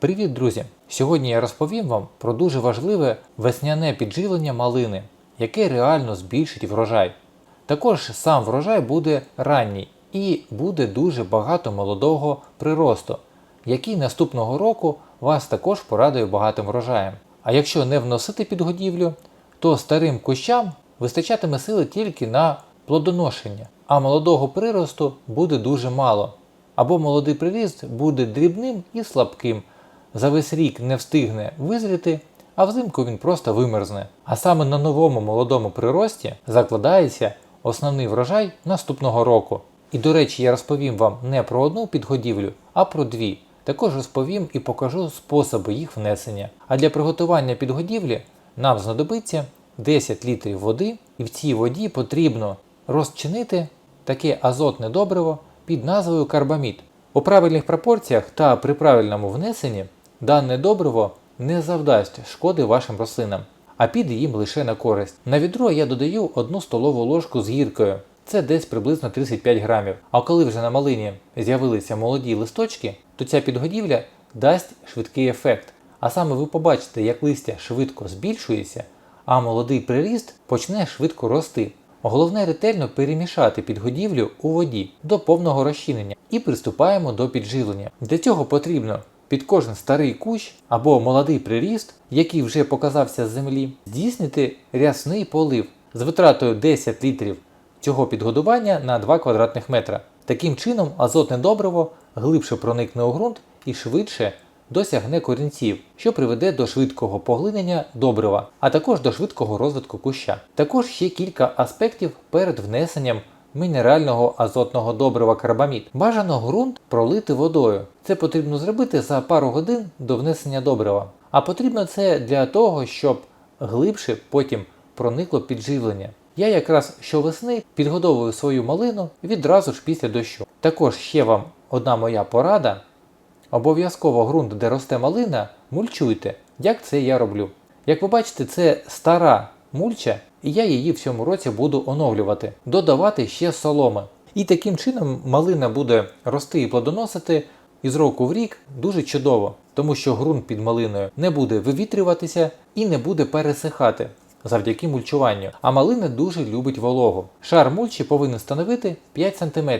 Привіт, друзі! Сьогодні я розповім вам про дуже важливе весняне підживлення малини, яке реально збільшить врожай. Також сам врожай буде ранній і буде дуже багато молодого приросту, який наступного року вас також порадує багатим врожаєм. А якщо не вносити підгодівлю, то старим кущам вистачатиме сили тільки на плодоношення, а молодого приросту буде дуже мало. Або молодий приріст буде дрібним і слабким, за весь рік не встигне визріти, а взимку він просто вимерзне. А саме на новому молодому прирості закладається основний врожай наступного року. І до речі, я розповім вам не про одну підгодівлю, а про дві. Також розповім і покажу способи їх внесення. А для приготування підгодівлі нам знадобиться 10 літрів води, і в цій воді потрібно розчинити таке азотне добриво під назвою карбамід. У правильних пропорціях та при правильному внесенні дане добриво не завдасть шкоди вашим рослинам, а піде їм лише на користь. На відро я додаю 1 столову ложку з гіркою. Це десь приблизно 35 грамів. А коли вже на малині з'явилися молоді листочки, то ця підгодівля дасть швидкий ефект. А саме ви побачите, як листя швидко збільшується, а молодий приріст почне швидко рости. Головне ретельно перемішати підгодівлю у воді до повного розчинення і приступаємо до підживлення. Для цього потрібно під кожен старий кущ або молодий приріст, який вже показався з землі, здійснити рясний полив з витратою 10 літрів цього підгодування на 2 квадратних метра. Таким чином азотне добриво глибше проникне у ґрунт і швидше досягне корінців, що приведе до швидкого поглинення добрива, а також до швидкого розвитку куща. Також ще кілька аспектів перед внесенням мінерального азотного добрива карбамід. Бажано ґрунт пролити водою. Це потрібно зробити за пару годин до внесення добрива. А потрібно це для того, щоб глибше потім проникло підживлення. Я якраз щовесни підгодовую свою малину відразу ж після дощу. Також ще вам одна моя порада. Обов'язково ґрунт, де росте малина, мульчуйте, як це я роблю. Як ви бачите, це стара мульча, і я її в цьому році буду оновлювати, додавати ще соломи. І таким чином малина буде рости і плодоносити із року в рік дуже чудово, тому що ґрунт під малиною не буде вивітрюватися і не буде пересихати завдяки мульчуванню. А малина дуже любить вологу. Шар мульчі повинен становити 5 см.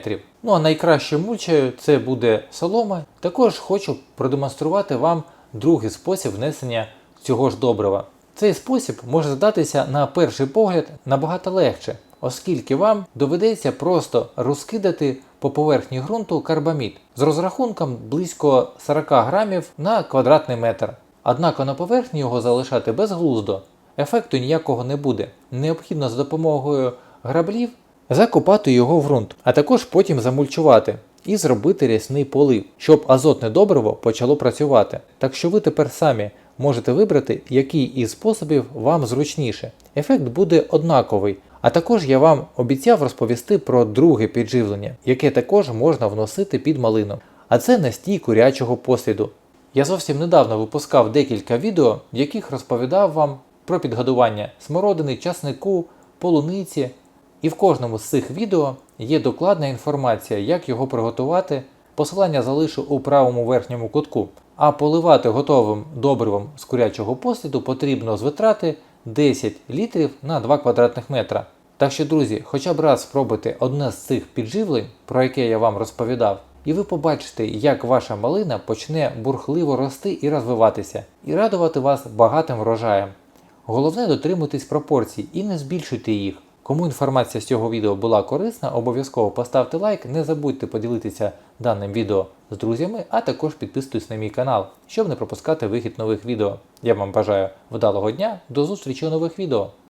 Ну а найкращою мульчею це буде солома. Також хочу продемонструвати вам другий спосіб внесення цього ж добрива. Цей спосіб може здатися на перший погляд набагато легше, оскільки вам доведеться просто розкидати по поверхні ґрунту карбамід з розрахунком близько 40 грамів на квадратний метр. Однак на поверхні його залишати безглуздо, ефекту ніякого не буде. Необхідно за допомогою граблів закопати його в ґрунт, а також потім замульчувати і зробити рясний полив, щоб азотне добриво почало працювати. Так що ви тепер самі можете вибрати, який із способів вам зручніше. Ефект буде однаковий. А також я вам обіцяв розповісти про друге підживлення, яке також можна вносити під малину. А це настій курячого посліду. Я зовсім недавно випускав декілька відео, в яких розповідав вам про підгодування смородини, часнику, полуниці. І в кожному з цих відео є докладна інформація, як його приготувати. Посилання залишу у правому верхньому кутку. А поливати готовим добривом з курячого посліду потрібно з витрати 10 літрів на 2 квадратних метра. Так що, друзі, хоча б раз спробуйте одне з цих підживлень, про яке я вам розповідав, і ви побачите, як ваша малина почне бурхливо рости і розвиватися, і радувати вас багатим врожаєм. Головне дотримуйтесь пропорцій і не збільшуйте їх. Кому інформація з цього відео була корисна, обов'язково поставте лайк, не забудьте поділитися даним відео з друзями, а також підписуйтесь на мій канал, щоб не пропускати вихід нових відео. Я вам бажаю вдалого дня, до зустрічі у нових відео!